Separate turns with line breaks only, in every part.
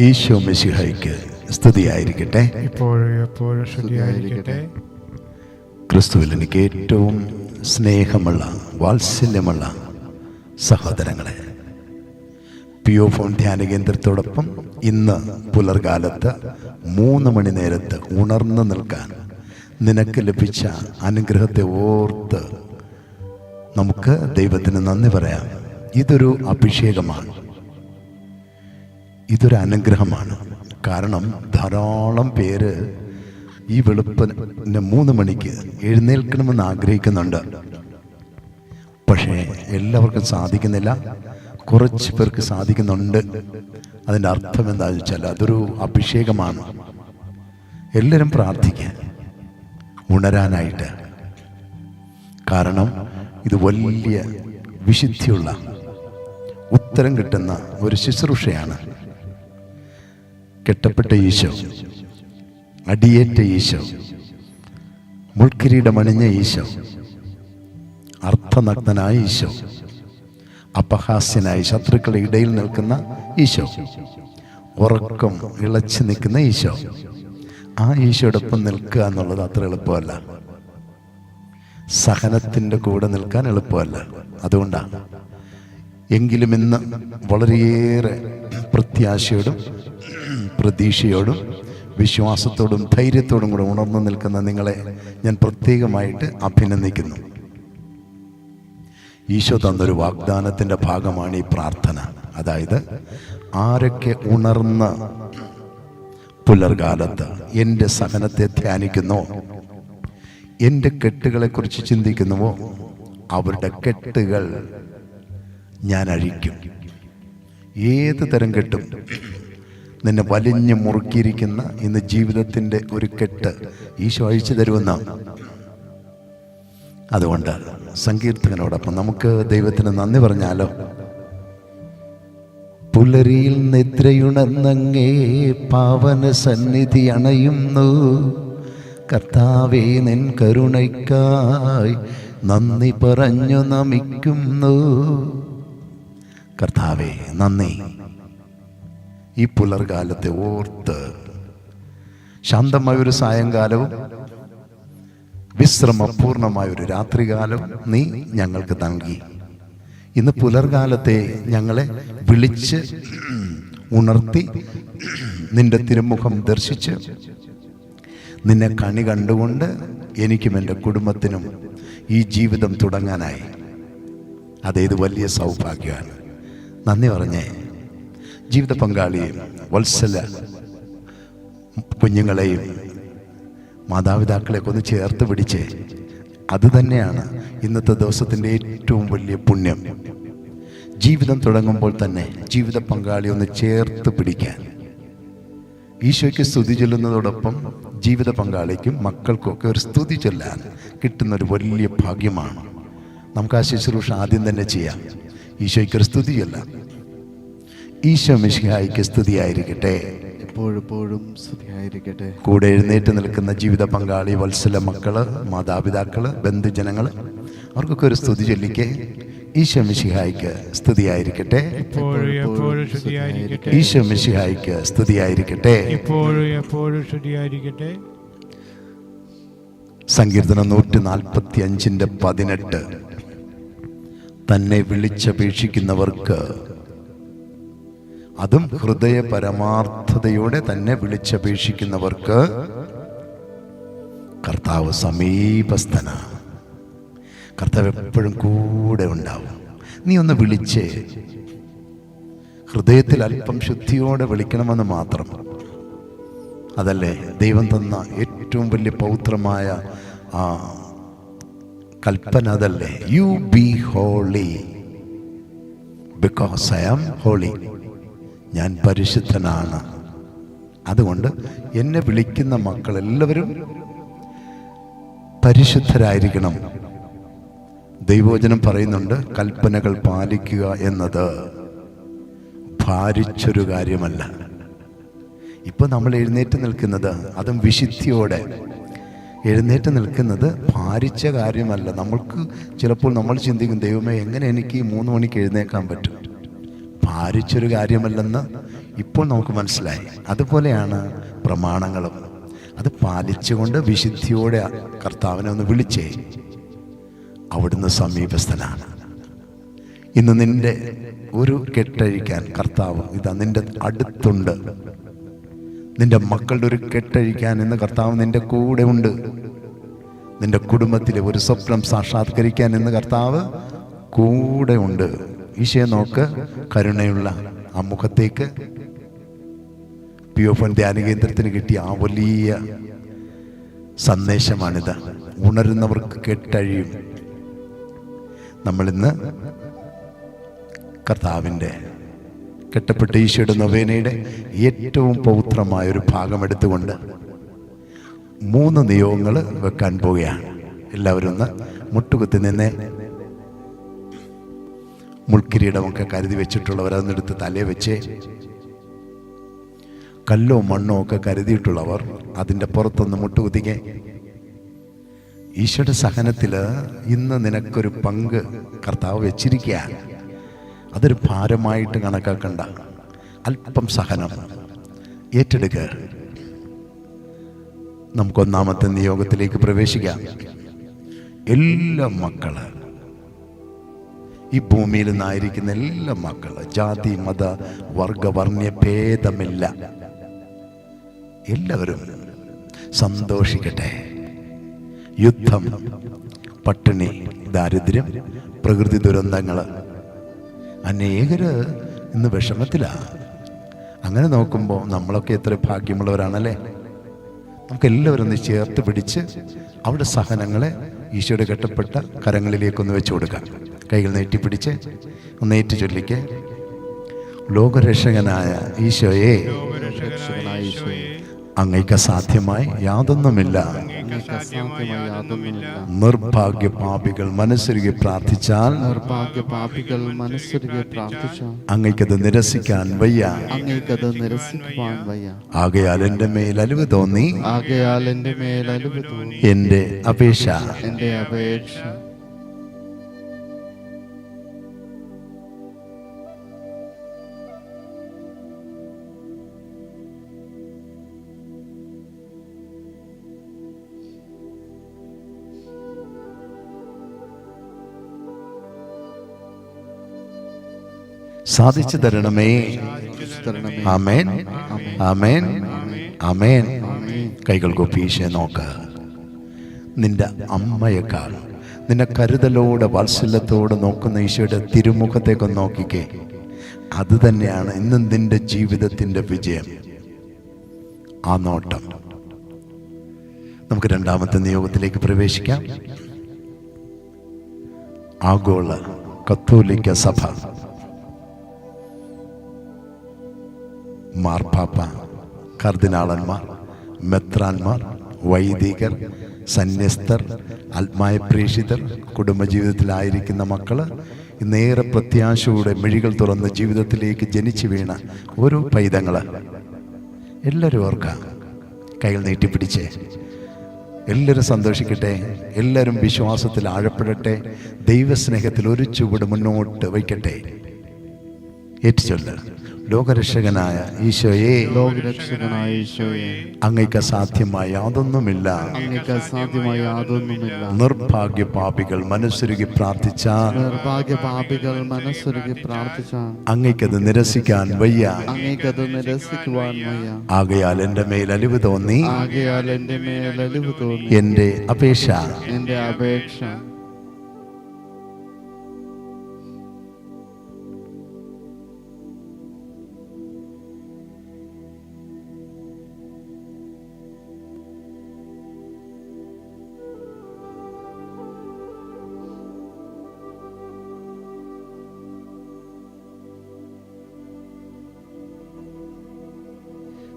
ഈശോ മെസ്സിഹായിക്ക് സ്തുതിയായിരിക്കട്ടെ. ക്രിസ്തുവിൽ എനിക്ക് ഏറ്റവും സ്നേഹമുള്ള വാത്സല്യമുള്ള സഹോദരങ്ങളെ പിയോ ഫോൺ ധ്യാന കേന്ദ്രത്തോടൊപ്പം ഇന്ന് പുലർകാലത്ത് മൂന്ന് മണി നേരത്ത് ഉണർന്നു നിൽക്കാൻ നിനക്ക് ലഭിച്ച അനുഗ്രഹത്തെ ഓർത്ത് നമുക്ക് ദൈവത്തിന് നന്ദി പറയാം. ഇതൊരു അഭിഷേകമാണ്. ഇതൊരു അനുഗ്രഹമാണ്. കാരണം ധാരാളം പേര് ഈ വെളുപ്പിന് മൂന്ന് മണിക്ക് എഴുന്നേൽക്കണമെന്ന് ആഗ്രഹിക്കുന്നുണ്ട്. പക്ഷേ എല്ലാവർക്കും സാധിക്കുന്നില്ല. കുറച്ച് പേർക്ക് സാധിക്കുന്നുണ്ട്. അതിന്റെ അർത്ഥം എന്താണെന്ന് വെച്ചാൽ അതൊരു അഭിഷേകമാണ്. എല്ലാവരും പ്രാർത്ഥിക്കാൻ ഉണരാനായിട്ട്. കാരണം ഇത് വലിയ വിശുദ്ധിയുള്ള ഉത്തരം കിട്ടുന്ന ഒരു ശുശ്രൂഷയാണ്. കെട്ടപ്പെട്ട ഈശോ അടിയേറ്റ ഈശോ മുൾക്കിരീടമണിഞ്ഞ ഈശോ അർത്ഥനഗ്നായ ഈശോ അപഹാസ്യനായി ശത്രുക്കളുടെ ഇടയിൽ നിൽക്കുന്ന ഈശോ ഉറക്കം ഇളച്ചു നിൽക്കുന്ന ഈശോ ആ ഈശോടൊപ്പം നിൽക്കുക എന്നുള്ളത് അത്ര എളുപ്പമല്ല. സഹനത്തിന്റെ കൂടെ നിൽക്കാൻ എളുപ്പമല്ല. അതുകൊണ്ടാണ്. എങ്കിലും ഇന്ന് വളരെയേറെ പ്രത്യാശയോടും പ്രതീക്ഷയോടും വിശ്വാസത്തോടും ധൈര്യത്തോടും കൂടെ ഉണർന്നു നിൽക്കുന്ന നിങ്ങളെ ഞാൻ പ്രത്യേകമായിട്ട് അഭിനന്ദിക്കുന്നു. ഈശോ തന്നൊരു വാഗ്ദാനത്തിന്റെ ഭാഗമാണ് ഈ പ്രാർത്ഥന. അതായത് ആരൊക്കെ ഉണർന്ന് പുലർകാലത്ത് എന്റെ സഹനത്തെ ധ്യാനിക്കുന്നോ എന്റെ കെട്ടുകളെക്കുറിച്ച് ചിന്തിക്കുന്നുവോ അവരുടെ കെട്ടുകൾ ഞാൻ അഴിക്കും. ഏത് തരം കെട്ടും? നിന്നെ വലിഞ്ഞു മുറുക്കിയിരിക്കുന്ന ഇന്ന് ജീവിതത്തിന്റെ ഒരു കെട്ട് ഈശോ അഴിച്ചു തരുമെന്ന അതുകൊണ്ട് സങ്കീർത്തകനോടൊപ്പം നമുക്ക് ദൈവത്തിന് നന്ദി പറഞ്ഞാലോ? പുലരിയിൽ നിദ്രയുണർന്നങ്ങേ പാവന സന്നിധി അണയുന്നു. കർത്താവേ നിൻ കരുണയ്ക്കായി നന്ദി പറഞ്ഞു നമിക്കുന്നു. കർത്താവേ നന്ദി. ഈ പുലർകാലത്തെ ഓർത്ത് ശാന്തമായ ഒരു സായങ്കാലവും വിശ്രമപൂർണമായ ഒരു രാത്രികാലം നീ ഞങ്ങൾക്ക് നൽകി. ഇന്ന് പുലർകാലത്തെ ഞങ്ങളെ വിളിച്ച് ഉണർത്തി നിന്റെ തിരുമുഖം ദർശിച്ച് നിന്നെ കണി കണ്ടുകൊണ്ട് എനിക്കും എന്റെ കുടുംബത്തിനും ഈ ജീവിതം തുടങ്ങാനായി. അതേത് വലിയ സൗഭാഗ്യമാണ്. നന്ദി പറഞ്ഞേ. ജീവിത പങ്കാളിയെയും വത്സല കുഞ്ഞുങ്ങളെയും മാതാപിതാക്കളെയൊക്കെ ഒന്ന് ചേർത്ത് പിടിച്ച് അത് തന്നെയാണ് ഇന്നത്തെ ദിവസത്തിന്റെ ഏറ്റവും വലിയ പുണ്യം. ജീവിതം തുടങ്ങുമ്പോൾ തന്നെ ജീവിത പങ്കാളി ഒന്ന് ചേർത്ത് പിടിക്കാൻ. ഈശോയ്ക്ക് സ്തുതി ചൊല്ലുന്നതോടൊപ്പം ജീവിത പങ്കാളിക്കും മക്കൾക്കും ഒക്കെ ഒരു സ്തുതി ചൊല്ലാൻ കിട്ടുന്ന ഒരു വലിയ ഭാഗ്യമാണ്. നമുക്ക് ആ ശുശ്രൂഷ ആദ്യം തന്നെ ചെയ്യാം. ഈശോയ്ക്ക് ഒരു സ്തുതി ചൊല്ലാം. ഈശോ മിശിഹായിക്ക് സ്തുതിയായിരിക്കട്ടെ.
എപ്പോഴെപ്പോഴും സ്തുതിയായിരിക്കട്ടെ.
കൂടെ എഴുന്നേറ്റ് നിൽക്കുന്ന ജീവിത പങ്കാളി വത്സല മക്കൾ മാതാപിതാക്കൾ ബന്ധുജനങ്ങൾ അവർക്കൊക്കെ ഒരു സ്തുതി ചൊല്ലിക്കേ. ഈശോ മിശിഹായിക്ക് സ്തുതിയായിരിക്കട്ടെ.
ഇപ്പോഴും എപ്പോഴും ആയിരിക്കട്ടെ
ഈശോ മിശിഹായിക്ക് സ്തുതിയായിരിക്കട്ടെ. സങ്കീർത്തനം നൂറ്റി നാൽപ്പത്തി അഞ്ചിന്റെ പതിനെട്ട്. തന്നെ വിളിച്ചപേക്ഷിക്കുന്നവർക്ക് അതും ഹൃദയ പരമാർത്ഥതയോടെ തന്നെ വിളിച്ചപേക്ഷിക്കുന്നവർക്ക് കർത്താവ് സമീപസ്ഥന. കർത്താവ് എപ്പോഴും കൂടെ ഉണ്ടാവും. നീ ഒന്ന് വിളിച്ചേ. ഹൃദയത്തിൽ അല്പം ശുദ്ധിയോടെ വിളിക്കണമെന്ന് മാത്രം. അതല്ലേ ദൈവം തന്ന ഏറ്റവും വലിയ പൗത്രമായ ആ കൽപ്പന അതല്ലേ? You be holy because I am holy ഞാൻ പരിശുദ്ധനാണ്. അതുകൊണ്ട് എന്നെ വിളിക്കുന്ന മക്കളെല്ലാവരും പരിശുദ്ധരായിരിക്കണം. ദൈവോചനം പറയുന്നുണ്ട് കൽപ്പനകൾ പാലിക്കുക എന്നത് ഭാരിച്ചൊരു കാര്യമല്ല. ഇപ്പൊ നമ്മൾ എഴുന്നേറ്റ് നിൽക്കുന്നത് അതും വിശുദ്ധിയോടെ. എഴുന്നേറ്റ് നിൽക്കുന്നത് ഭാരിച്ച കാര്യമല്ല. നമ്മൾക്ക് ചിലപ്പോൾ നമ്മൾ ചിന്തിക്കും ദൈവമേ എങ്ങനെ എനിക്ക് ഈ മൂന്ന് മണിക്ക് എഴുന്നേക്കാൻ പറ്റും? ഭാരിച്ചൊരു കാര്യമല്ലെന്ന് ഇപ്പോൾ നമുക്ക് മനസ്സിലായി. അതുപോലെയാണ് പ്രമാണങ്ങളും. അത് പാലിച്ചുകൊണ്ട് വിശുദ്ധിയോടെ കർത്താവിനെ ഒന്ന് വിളിച്ചേ. അവിടുന്ന് സമീപസ്ഥനാണ്. ഇന്ന് നിന്റെ ഒരു കെട്ടഴിക്കാൻ കർത്താവ് ഇതാ നിന്റെ അടുത്തുണ്ട്. നിന്റെ മക്കളുടെ ഒരു കെട്ടഴിക്കാൻ ഇന്ന് കർത്താവ് നിന്റെ കൂടെ ഉണ്ട്. നിന്റെ കുടുംബത്തിലെ ഒരു സ്വപ്നം സാക്ഷാത്കരിക്കാൻ ഇന്ന് കർത്താവ് കൂടെ ഉണ്ട്. ഈശയെ നോക്ക് കരുണയുള്ള ആ മുഖത്തേക്ക്. പി ഒ എൻ കിട്ടിയ ആ വലിയ സന്ദേശമാണിത്. ഉണരുന്നവർക്ക് കെട്ടഴിയും. നമ്മളിന്ന് കർത്താവിന്റെ കെട്ടപ്പെട്ട ഈശോയുടെ നൊവേനയുടെ ഏറ്റവും പൗത്രമായ ഒരു ഭാഗം എടുത്തുകൊണ്ട് മൂന്ന് നിയോഗങ്ങൾ വെക്കാൻ പോവുകയാണ്. എല്ലാവരും ഒന്ന് മുട്ടുകുത്തി നിന്നെ മുൾക്കിരീടമൊക്കെ കരുതി വെച്ചിട്ടുള്ളവർ അതെടുത്ത് തലേ വെച്ച്. കല്ലോ മണ്ണോ ഒക്കെ കരുതിയിട്ടുള്ളവർ അതിന്റെ പുറത്തൊന്ന് മുട്ടുകുത്തിക്കേ. ഈശോയുടെ സഹനത്തിൽ ഇന്ന് നിനക്കൊരു പങ്ക് കർത്താവ് വെച്ചിരിക്കുകയാണ്. അതൊരു ഭാരമായിട്ട് കണക്കാക്കണ്ട. അല്പം സഹനം. ഏറ്റെടുക്കുക നമുക്കൊന്നാമത്തെ നിയോഗത്തിലേക്ക് പ്രവേശിക്കാം. എല്ലാ മക്കൾ ഈ ഭൂമിയിൽ നിന്നായിരിക്കുന്ന എല്ലാ മക്കൾ ജാതി മത വർഗവർണ ഭേദമില്ല. എല്ലാവരും സന്തോഷിക്കട്ടെ. യുദ്ധം പട്ടിണി ദാരിദ്ര്യം പ്രകൃതി ദുരന്തങ്ങൾ അനേകര് ഇന്ന് വിഷമത്തിലാണ് അങ്ങനെ നോക്കുമ്പോൾ നമ്മളൊക്കെ എത്ര ഭാഗ്യമുള്ളവരാണല്ലേ? നമുക്ക് എല്ലാവരും ഒന്ന് ചേർത്ത് പിടിച്ച് അവിടെ സഹനങ്ങളെ ഈശോയുടെ കെട്ടപ്പെട്ട കരങ്ങളിലേക്കൊന്ന് വെച്ചു കൊടുക്കാം. കൈകൾ നീട്ടിപ്പിടിച്ച് ഒന്ന് ഏറ്റു ചൊല്ലിക്ക്. ലോകരക്ഷകനായ ഈശോയെ
സാധ്യമായി
അങ്ങയ്ക്ക് അസാധ്യമായി യാതൊന്നുമില്ല. നിർഭാഗ്യ പാപികൾ മനസ്സൊരുകി പ്രാർത്ഥിച്ചാൽ
നിർഭാഗ്യ പാപികൾ മനസ്സൊരുകെ പ്രാർത്ഥിച്ച
അങ്ങയ്ക്കത് നിരസിക്കാൻ വയ്യ.
അങ്ങേക്കത് നിരസിക്കുവാൻ വയ്യ.
ആകയാൽ എന്റെ മേൽ അലിവ് തോന്നി.
ആകയാൽ എന്റെ മേൽ അലിവ് തോന്നി.
എന്റെ അപേക്ഷ.
എന്റെ അപേക്ഷ.
സാധിച്ചു തരണമേ. ആമേൻ. ആമേൻ. ആമേൻ. കൈകൾ കൊപ്പീശെ നോക്ക. നിന്റെ കാണും നിന്നെ കരുതലോടെ വാത്സല്യത്തോടെ നോക്കുന്ന ഈശോയുടെ തിരുമുഖത്തേക്ക് നോക്കിക്കേ. അത് തന്നെയാണ് ഇന്നും നിന്റെ ജീവിതത്തിന്റെ വിജയം. ആ നോട്ടം. നമുക്ക് രണ്ടാമത്തെ നിയോഗത്തിലേക്ക് പ്രവേശിക്കാം. ആഗോള കത്തോലിക്ക സഭ. മാർപ്പാപ്പ കർദിനാളന്മാർ മെത്രാന്മാർ വൈദികർ സന്യസ്തർ ആത്മായ പ്രേഷിതർ കുടുംബജീവിതത്തിലായിരിക്കുന്ന മക്കൾ നേരെ പ്രത്യാശയുടെ മിഴികൾ തുറന്ന് ജീവിതത്തിലേക്ക് ജനിച്ചു വീണ ഓരോ പൈതങ്ങൾ. എല്ലാവരും ഓർക്കാം കൈകൾ നീട്ടിപ്പിടിച്ചേ. എല്ലാവരും സന്തോഷിക്കട്ടെ എല്ലാവരും വിശ്വാസത്തിൽ ആഴപ്പെടട്ടെ ദൈവസ്നേഹത്തിൽ ഒരു ചുവട് മുന്നോട്ട് വയ്ക്കട്ടെ. ഏറ്റുചൊല്ല് ലോകരക്ഷകനായ ഈശോയെ
ലോകരക്ഷകനായ ഈശോയെ
അങ്ങയ്ക്ക് അസാധ്യമായ യാതൊന്നുമില്ല.
അങ്ങേക്ക് അസാധ്യമായ യാതൊന്നുമില്ല.
നിർഭാഗ്യ പാപികൾ മനസ്സുരുകി പ്രാർത്ഥിച്ച
നിർഭാഗ്യ പാപികൾ മനസ്സൊരുകി പ്രാർത്ഥിച്ച
അങ്ങയ്ക്കത് നിരസിക്കാൻ വയ്യ.
അങ്ങക്കത് നിരസിക്കുവാൻ വയ്യ.
ആകയാൽ എന്റെ മേൽ അലിവ് തോന്നി.
ആകയാൽ എന്റെ മേൽ അലിവ് തോന്നി.
എന്റെ അപേക്ഷ
എന്റെ അപേക്ഷ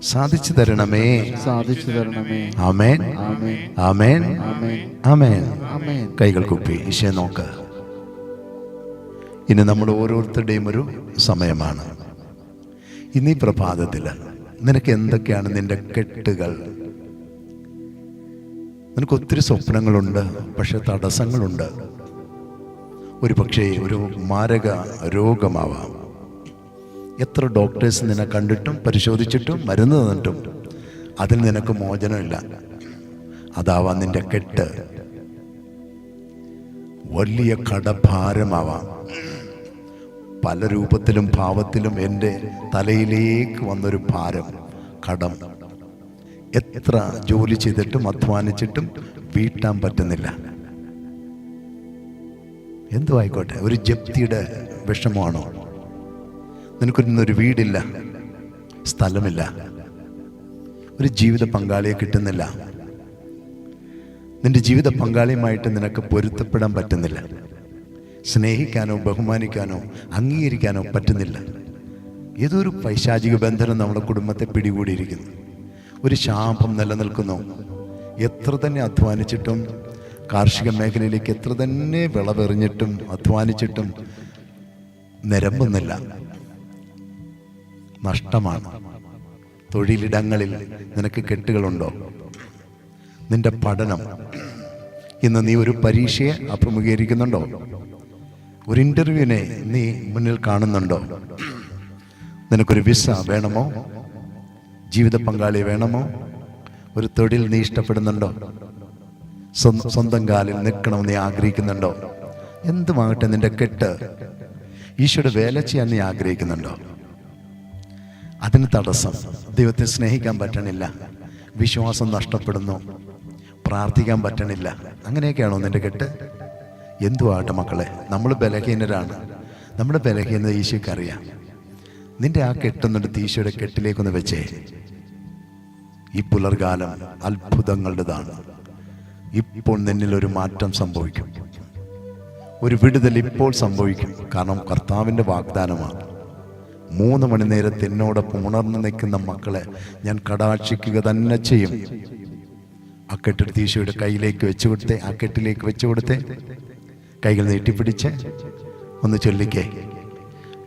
സാധിച്ചു തരണമേ.
സാധിച്ചു തരണമേ.
ആമേൻ.
ആമേൻ.
ആമേൻ. കൈകൾ കുപ്പി ഈശോ നോക്ക്. ഇനി നമ്മൾ ഓരോരുത്തരുടെയും ഒരു സമയമാണ്. ഇന്ന് ഈ പ്രഭാതത്തിൽ നിനക്ക് എന്തൊക്കെയാണ് നിന്റെ കെട്ടുകൾ? നിനക്ക് ഒത്തിരി സ്വപ്നങ്ങളുണ്ട് പക്ഷെ തടസ്സങ്ങളുണ്ട്. ഒരു പക്ഷേ ഒരു മാരക രോഗമാവാം. എത്ര ഡോക്ടേഴ്സ് നിന്നെ കണ്ടിട്ടും പരിശോധിച്ചിട്ടും മരുന്ന് തന്നിട്ടും? അതിൽ നിനക്ക് മോചനമില്ല. അതാവാം നിന്റെ കെട്ട്. വലിയ കടഭാരമാവാം. പല രൂപത്തിലും ഭാവത്തിലും എന്റെ തലയിലേക്ക് വന്നൊരു ഭാരം കടം. എത്ര ജോലി ചെയ്തിട്ടും അധ്വാനിച്ചിട്ടും വീട്ടാൻ പറ്റുന്നില്ല. എന്തു ആയിക്കോട്ടെ ഒരു ജപ്തിയുടെ വിഷമമാണോ? നിനക്കൊരു വീടില്ല സ്ഥലമില്ല ഒരു ജീവിത പങ്കാളിയെ കിട്ടുന്നില്ല. നിന്റെ ജീവിത പങ്കാളിയുമായിട്ട് നിനക്ക് പൊരുത്തപ്പെടാൻ പറ്റുന്നില്ല. സ്നേഹിക്കാനോ ബഹുമാനിക്കാനോ അംഗീകരിക്കാനോ പറ്റുന്നില്ല. ഏതൊരു പൈശാചിക ബന്ധനം നമ്മുടെ കുടുംബത്തെ പിടികൂടിയിരിക്കുന്നു. ഒരു ശാപം നിലനിൽക്കുന്നു. എത്ര തന്നെ അധ്വാനിച്ചിട്ടും കാർഷിക മേഖലയിലേക്ക് എത്ര തന്നെ വിളവെറിഞ്ഞിട്ടും അധ്വാനിച്ചിട്ടും നിരമ്പുന്നില്ല. നഷ്ടമാണ്. തൊഴിലിടങ്ങളിൽ നിനക്ക് കെട്ടുകളുണ്ടോ? നിന്റെ പഠനം. ഇന്ന് നീ ഒരു പരീക്ഷയെ അഭിമുഖീകരിക്കുന്നുണ്ടോ? ഒരു ഇന്റർവ്യൂവിനെ നീ മുന്നിൽ കാണുന്നുണ്ടോ? നിനക്കൊരു വിസ വേണമോ? ജീവിത പങ്കാളി വേണമോ? ഒരു തൊഴിൽ നീ ഇഷ്ടപ്പെടുന്നുണ്ടോ? സ്വന്തം കാലിൽ നിൽക്കണമെന്ന് നീ ആഗ്രഹിക്കുന്നുണ്ടോ? എന്തുമാകട്ടെ നിന്റെ കെട്ട്? ഈശോയുടെ വേല ചെയ്യാൻ നീ ആഗ്രഹിക്കുന്നുണ്ടോ? അതിന് തടസ്സം. ദൈവത്തെ സ്നേഹിക്കാൻ പറ്റണില്ല. വിശ്വാസം നഷ്ടപ്പെടുന്നു. പ്രാർത്ഥിക്കാൻ പറ്റണില്ല. അങ്ങനെയൊക്കെയാണോ നിന്റെ കെട്ട്? എന്തുവാകട്ടെ മക്കളെ നമ്മൾ ബലഹീനരാണ്. നമ്മുടെ ബലഹീനത ഈശോയ്ക്ക് അറിയാം നിന്റെ ആ കെട്ടുന്നെടുത്ത് ഈശോയുടെ കെട്ടിലേക്കൊന്ന് വെച്ചേ. ഈ പുലർകാലം അത്ഭുതങ്ങളുടേതാണ്. ഇപ്പോൾ നിന്നിൽ ഒരു മാറ്റം സംഭവിക്കും. ഒരു വിടുതൽ ഇപ്പോൾ സംഭവിക്കും. കാരണം കർത്താവിന്റെ വാഗ്ദാനമാണ്. മൂന്ന് മണി നേരത്തെ എന്നോടൊപ്പം ഉണർന്നു നിൽക്കുന്ന മക്കളെ ഞാൻ കടാക്ഷിക്കുക തന്നെ ചെയ്യും. ആ കെട്ടെടുത്ത് ഈശോയുടെ കയ്യിലേക്ക് വെച്ചു കൊടുത്തേ ആ കെട്ടിലേക്ക് വെച്ചു കൊടുത്തേ. കൈകൾ നീട്ടിപ്പിടിച്ച് ഒന്ന് ചൊല്ലിക്കേ.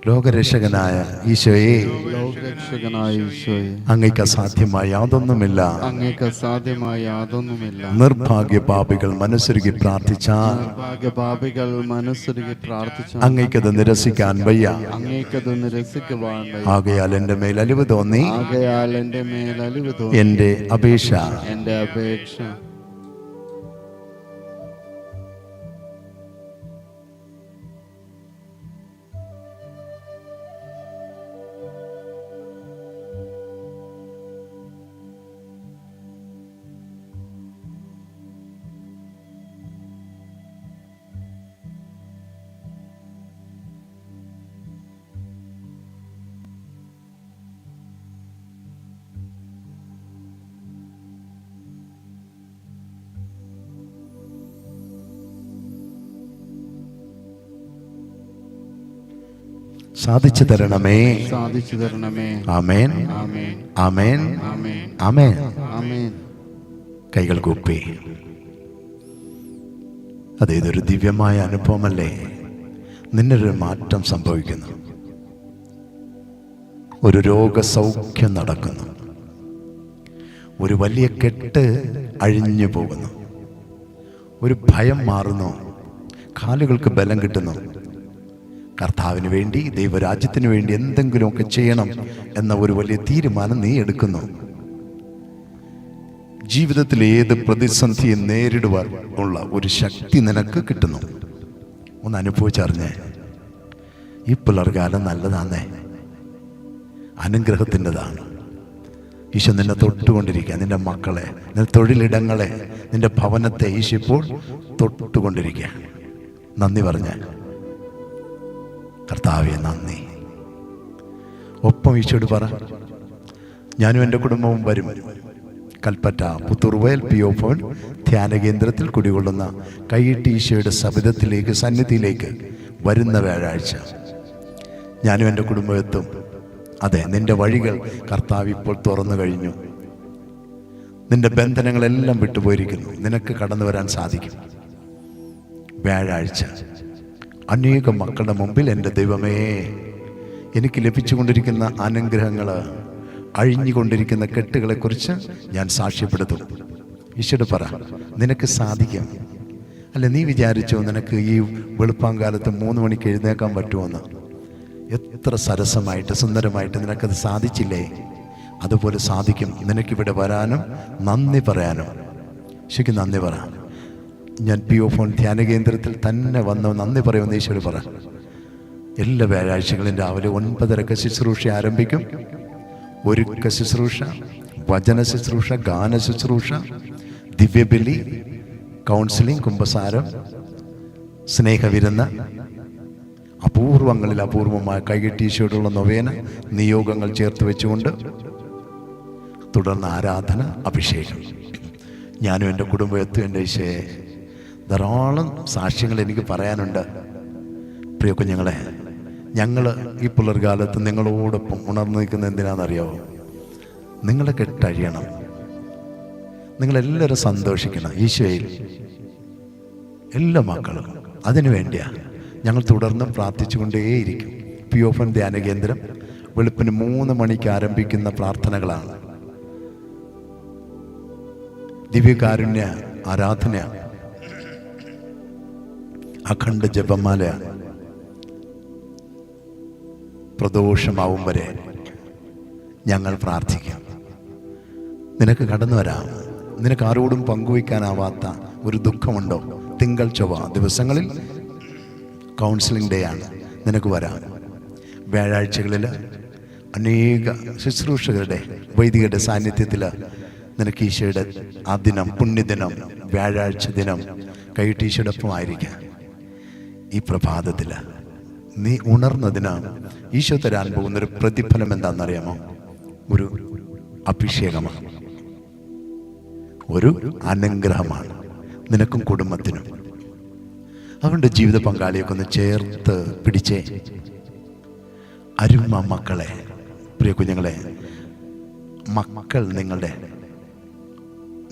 ലോകരക്ഷകനായ ഈശോയെ.
ലോകരക്ഷകനായ ഈശോയെ.
അങ്ങയ്ക്ക് അസാധ്യമായ യാതൊന്നുമില്ല.
അങ്ങേക്ക് അസാധ്യമായി യാതൊന്നുമില്ല.
നിർഭാഗ്യ പാപികൾ മനസ്സുരുകി പ്രാർത്ഥിച്ചാൽ
നിർഭാഗ്യ പാപികൾ മനസ്സൊരുക്കി പ്രാർത്ഥിച്ചാൽ
അങ്ങേക്കത് നിരസിക്കാൻ വയ്യ.
അങ്ങേക്കത് നിരസിക്കുവാൻ.
ആകയാൽ എന്റെ മേൽ അലിവ് തോന്നി.
ആകയാൽ എന്റെ മേൽ അലിവ് തോന്നി.
എന്റെ അപേക്ഷ.
എന്റെ അപേക്ഷ.
സാധിച്ചു തരണമേ.
സാധിച്ചു തരണമേ.
ആമേൻ.
ആമേൻ.
ആമേൻ.
ആമേൻ.
ആമേൻ.
ആമേൻ.
കൈകൾ കൂപ്പി. അതെ ഇതൊരു ദിവ്യമായ അനുഭവമല്ലേ? നിന്നൊരു മാറ്റം സംഭവിക്കുന്നു. ഒരു രോഗസൗഖ്യം നടക്കുന്നു. ഒരു വലിയ കെട്ട് അഴിഞ്ഞു പോകുന്നു ഒരു ഭയം മാറുന്നു. കാലുകൾക്ക് ബലം കിട്ടുന്നു. കർത്താവിന് വേണ്ടി ദൈവരാജ്യത്തിന് വേണ്ടി എന്തെങ്കിലുമൊക്കെ ചെയ്യണം എന്ന ഒരു വലിയ തീരുമാനം നീ എടുക്കുന്നു. ജീവിതത്തിൽ ഏത് പ്രതിസന്ധിയെ നേരിടുവാൻ ഉള്ള ഒരു ശക്തി നിനക്ക് കിട്ടുന്നു. ഒന്ന് അനുഭവിച്ചറിഞ്ഞേ. ഈ പിള്ളർകാലം നല്ലതാന്നേ. അനുഗ്രഹത്തിന്റെതാണ്. ഈശോ നിന്നെ തൊട്ടുകൊണ്ടിരിക്കുക. നിന്റെ മക്കളെ നിന്റെ തൊഴിലിടങ്ങളെ നിന്റെ ഭവനത്തെ ഈശോ ഇപ്പോൾ തൊട്ടുകൊണ്ടിരിക്കുക. നന്ദി പറഞ്ഞ കർത്താവെ നന്ദി. ഒപ്പം ഈശോട് പറ ഞാനും എന്റെ കുടുംബവും വരും. Kalpetta Puthurvayal PO O phone ധ്യാന കേന്ദ്രത്തിൽ കുടികൊള്ളുന്ന കൈയിട്ട് ഈശോയുടെ സബിതത്തിലേക്ക് സന്നിധിയിലേക്ക് വരുന്ന വ്യാഴാഴ്ച. ഞാനും എന്റെ കുടുംബം എത്തും. അതെ നിന്റെ വഴികൾ കർത്താവ് ഇപ്പോൾ തുറന്നു കഴിഞ്ഞു. നിന്റെ ബന്ധനങ്ങളെല്ലാം വിട്ടുപോയിരിക്കുന്നു. നിനക്ക് കടന്നു വരാൻ സാധിക്കും. വ്യാഴാഴ്ച. അനേകം മക്കളുടെ മുമ്പിൽ എന്റെ ദൈവമേ എനിക്ക് ലഭിച്ചുകൊണ്ടിരിക്കുന്ന അനുഗ്രഹങ്ങൾ അഴിഞ്ഞുകൊണ്ടിരിക്കുന്ന കെട്ടുകളെക്കുറിച്ച് ഞാൻ സാക്ഷ്യപ്പെടുത്തും. ഈശോട് പറ നിനക്ക് സാധിക്കും. അല്ല നീ വിചാരിച്ചോ നിനക്ക് ഈ വെളുപ്പാങ്കാലത്ത് മൂന്ന് മണിക്ക് എഴുന്നേക്കാൻ പറ്റുമെന്ന്? എത്ര സരസമായിട്ട് സുന്ദരമായിട്ട് നിനക്കത് സാധിച്ചില്ലേ? അതുപോലെ സാധിക്കും നിനക്കിവിടെ വരാനും നന്ദി പറയാനും. ശരിക്കും നന്ദി പറ. ഞാൻ പി ഒ ഫോൺ ധ്യാന കേന്ദ്രത്തിൽ തന്നെ വന്ന്. നന്ദി പറയുമെന്ന് ഈശോട് പറ. എല്ലാ വ്യാഴാഴ്ചകളും രാവിലെ ഒൻപതരക്ക് ശുശ്രൂഷ ആരംഭിക്കും. ഒരുക്ക ശുശ്രൂഷ വചന ശുശ്രൂഷ ഗാന ശുശ്രൂഷ ദിവ്യബലി കൗൺസിലിംഗ് കുംഭസാരം സ്നേഹവിരുന്ന് അപൂർവങ്ങളിൽ അപൂർവമായ കൈകെട്ടീശോടുള്ള നൊവേന നിയോഗങ്ങൾ ചേർത്ത് വെച്ചുകൊണ്ട് തുടർന്ന് ആരാധന അഭിഷേകം. ഞാനും എന്റെ കുടുംബത്തും എന്റെ ഈശോയെ. ധാരാളം സാക്ഷ്യങ്ങൾ എനിക്ക് പറയാനുണ്ട്. പ്രിയ കുഞ്ഞുങ്ങളെ ഞങ്ങൾ ഈ പുലർകാലത്ത് നിങ്ങളോടൊപ്പം ഉണർന്നു നിൽക്കുന്ന എന്തിനാണെന്നറിയാമോ നിങ്ങളെ കെട്ടഴിയണം. നിങ്ങളെല്ലാവരും സന്തോഷിക്കണം ഈശോയിൽ. എല്ലാ മക്കളും അതിനു വേണ്ടിയാ ഞങ്ങൾ തുടർന്നും പ്രാർത്ഥിച്ചുകൊണ്ടേയിരിക്കും. പി ഓഫൻ ധ്യാന കേന്ദ്രം വെളുപ്പിന് മൂന്ന് മണിക്ക് ആരംഭിക്കുന്ന പ്രാർത്ഥനകളാണ്. ദിവ്യകാരുണ്യ ആരാധന അഖണ്ഡ ജപമാല പ്രദോഷമാവും വരെ ഞങ്ങൾ പ്രാർത്ഥിക്കാം. നിനക്ക് കടന്നു വരാം. നിനക്ക് ആരോടും പങ്കുവയ്ക്കാനാവാത്ത ഒരു ദുഃഖമുണ്ടോ? തിങ്കൾ ചൊവ്വ ദിവസങ്ങളിൽ കൗൺസിലിംഗ് ഡേ ആണ്. നിനക്ക് വരാം. വ്യാഴാഴ്ചകളിൽ അനേക ശുശ്രൂഷകരുടെ വൈദികരുടെ സാന്നിധ്യത്തിൽ നിനക്ക് ഈശോയുടെ ആ ദിനം പുണ്യദിനം വ്യാഴാഴ്ച ദിനം കൈ ഈശോയുടെ ആയിരിക്കാം ഈ പ്രഭാതത്തിൽ നീ ഉണർന്നതിന് ഈശോ തരാൻ പോകുന്ന ഒരു പ്രതിഫലം എന്താണെന്നറിയാമോ? ഒരു അഭിഷേകമാണ്. ഒരു അനുഗ്രഹമാണ് നിനക്കും കുടുംബത്തിനും. അവന്റെ ജീവിത പങ്കാളിയൊക്കെ ഒന്ന് ചേർത്ത് പിടിച്ചേ. അരുമ മക്കളെ പ്രിയ കുഞ്ഞുങ്ങളെ മക്കൾ നിങ്ങളുടെ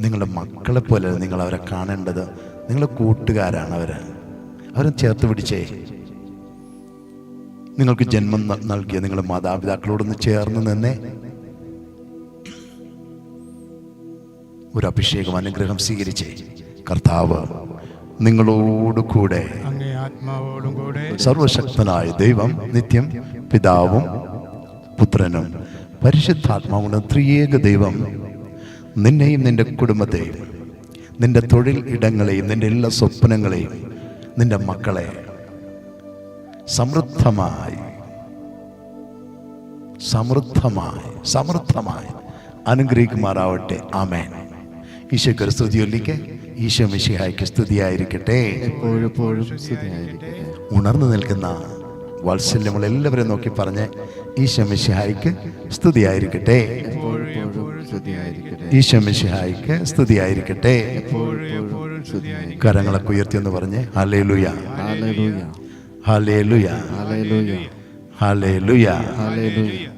നിങ്ങളുടെ മക്കളെ പോലെ നിങ്ങൾ അവരെ കാണേണ്ടത്. നിങ്ങളുടെ കൂട്ടുകാരാണ് അവർ അവരെ ചേർത്ത് പിടിച്ചേ. നിങ്ങൾക്ക് ജന്മം നൽകിയ നിങ്ങളുടെ മാതാപിതാക്കളോടൊന്ന് ചേർന്ന് നിന്നേ. ഒരു അഭിഷേകം അനുഗ്രഹം സ്വീകരിച്ചേ. കർത്താവ് നിങ്ങളോട് കൂടെ. സർവശക്തനായ ദൈവം നിത്യം പിതാവും പുത്രനും പരിശുദ്ധാത്മാവുള്ള ത്രിയേക ദൈവം നിന്നെയും നിന്റെ കുടുംബത്തെയും നിന്റെ തൊഴിൽ ഇടങ്ങളെയും നിന്റെ എല്ലാ സ്വപ്നങ്ങളെയും നിന്റെ മക്കളെ സമൃദ്ധമായി സമൃദ്ധമായി സമൃദ്ധമായി അനുഗ്രഹിക്കുമാറാവട്ടെ. ആമേൻ. ഈശോയ്ക്ക് സ്തുതിയൊല്ലിക്ക് ഈശോ മിശിഹായ്ക്ക് സ്തുതിയായിരിക്കട്ടെ. ഉണർന്നു നിൽക്കുന്ന വാത്സല്യമുള്ള എല്ലാവരെയും നോക്കി പറഞ്ഞ് ഈശോ മിശിഹായ്ക്ക് സ്തുതിയായിരിക്കട്ടെ.
എപ്പോഴെപ്പോഴും സ്തുതിയായിരിക്കട്ടെ.
ഈശോ മിശിഹായ്ക്ക് സ്തുതിയായിരിക്കട്ടെ. കരങ്ങളൊക്കെ ഉയർത്തി എന്ന് പറഞ്ഞ് hallelujah hallelujah
hallelujah.
Hallelujah
hallelujah.